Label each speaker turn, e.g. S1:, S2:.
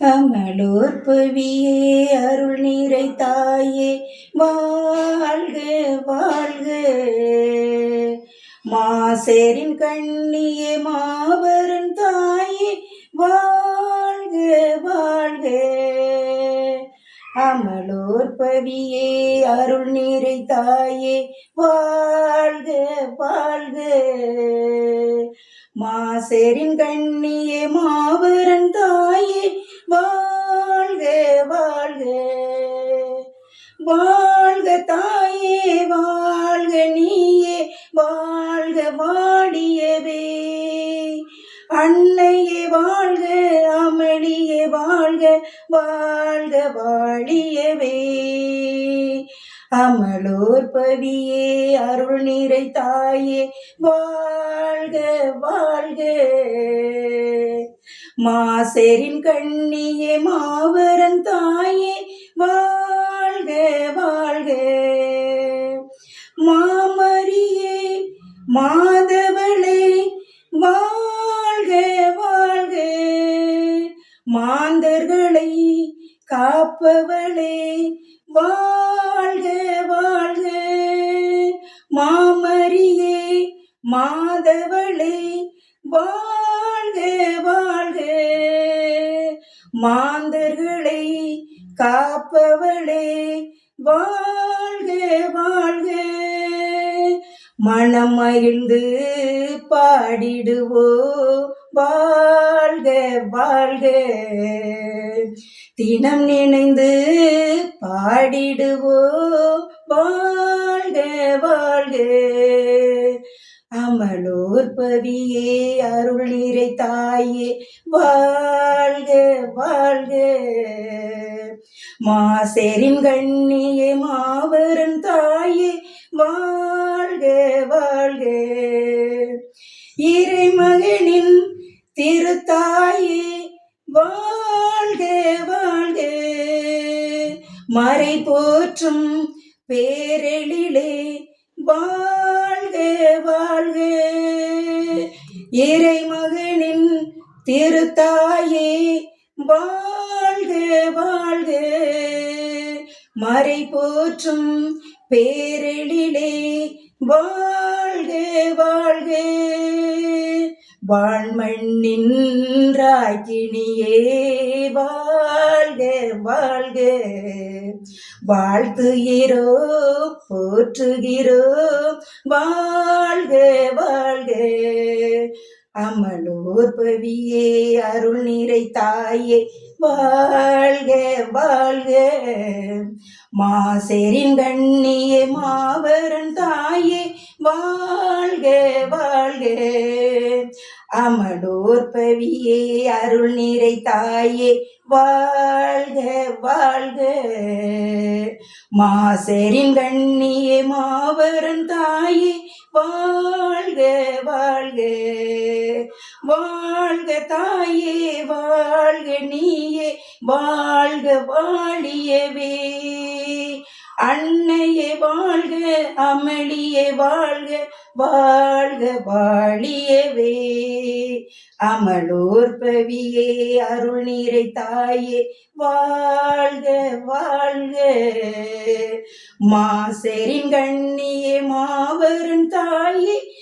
S1: அமலோர் புவியே அருள் நீரை தாயே வாழ்க வாழ்க. மாசேரின் கண்ணியே மாபெரும் தாயே வாழ்க வாழ்க. அமலோர் பவியே அருள் நீரை தாயே வாழ்க வாழ்க. மாசேரின் கண்ணியே மாபெரும் தாயே வாழ்க வாழியவே. அமலோர் பவியே அருள் நீரை தாயே வாழ்க வாழ்க. மாசேரின் கண்ணியே மாவரன் தாயே வாழ்க வாழ்க. மாமரியே மா மாந்தர்களை காப்பவளே. வாழ்க வாழ்க. மாமரியே மாதவளே. வாழ்க வாழ்க. மாந்தர்களை காப்பவளே. வாழ்க வாழ்க. மனம் மகிழ்ந்து பாடிடுவோ. வாழ்க வாழ்க. தினம் நினைந்து பாடிடுவோ. வாழ்க வாழ்க. அமலோர் பவியே அருள் நீரை தாயே. வாழ்க வாழ்க. மாசேரின் கண்ணியே மாவரன் தாய் வாழ்க வாழ்க. இறைமகனின் திருத்தாயே வாழ்க வாழ்க. மறை போற்றும் பேரெழிலே வாழ்க வாழ்க. இறைமகனின் திருத்தாயே வாழ்க வாழ்க. மறை போற்றும் பேரெழிலே வாழ்கே வாழ்கே வாழ்மண்ணின் ராகினியே வாழ்க வாழ்க வாழ்த்துகிறோ போற்றுகிறோ. வாழ்க வாழ்க அமலோர் பவியே அருள் நிறை தாயே. வாழ்க வாழ்க மாசேரின் கண்ணியே மாவரன் தாயே. அமடோர் பவியே அருள் நீரை தாயே வாழ்க வாழ்க. மாசரின் கண்ணியே மாவரும் தாயே வாழ்க வாழ்க. வாழ்க தாயே வாழ்க நீயே வாழ்க வாழியவே. அன்னையே வாழ்க அமளியே வாழ்க வாழ்க வாழியவே. அமலோர் பவியே அருள் நீரை தாயே வாழ்க வாழ்க. மாசரின் கண்ணியே மாவரும் தாயே